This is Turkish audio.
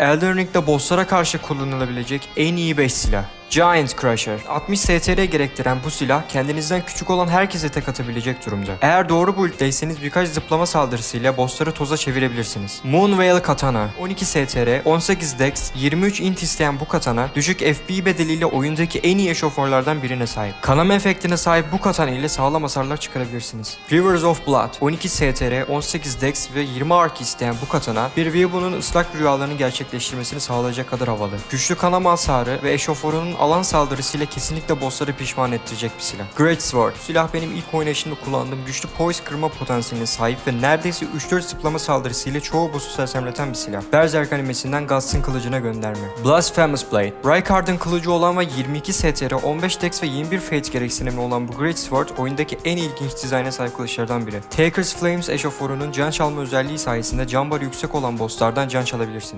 Elden Ring'de bosslara karşı kullanılabilecek en iyi 5 silah. Giant Crusher. 60 STR gerektiren bu silah kendinizden küçük olan herkese tek atabilecek durumda. Eğer doğru build'deyseniz birkaç zıplama saldırısıyla bossları toza çevirebilirsiniz. Moonveil Katana. 12 STR, 18 Dex, 23 int isteyen bu katana düşük FP bedeliyle oyundaki en iyi eşoförlerden birine sahip. Kanama efektine sahip bu katana ile sağlam hasarlar çıkarabilirsiniz. Rivers of Blood. 12 STR, 18 Dex ve 20 Arc isteyen bu katana bir Weeaboo'nun ıslak rüyalarını gerçekleştirmesini sağlayacak kadar havalı. Güçlü kanama hasarı ve eşoförünün alan saldırısıyla kesinlikle bossları pişman ettirecek bir silah. Great Sword. Silah benim ilk oynayışımda kullandığım güçlü poise kırma potansiyeline sahip ve neredeyse 3-4 zıplama saldırısıyla çoğu boss'u sersemleten bir silah. Berserk animesinden Guts'ın kılıcına gönderme. Blasphemous Blade. Rykard'ın kılıcı olan ve 22 STR, 15 Dex ve 21 Fate gereksinimi olan bu Great Sword oyundaki en ilginç dizayna sahip kılıçlardan biri. Taker's Flames eşoförünün can çalma özelliği sayesinde can barı yüksek olan bosslardan can çalabilirsiniz.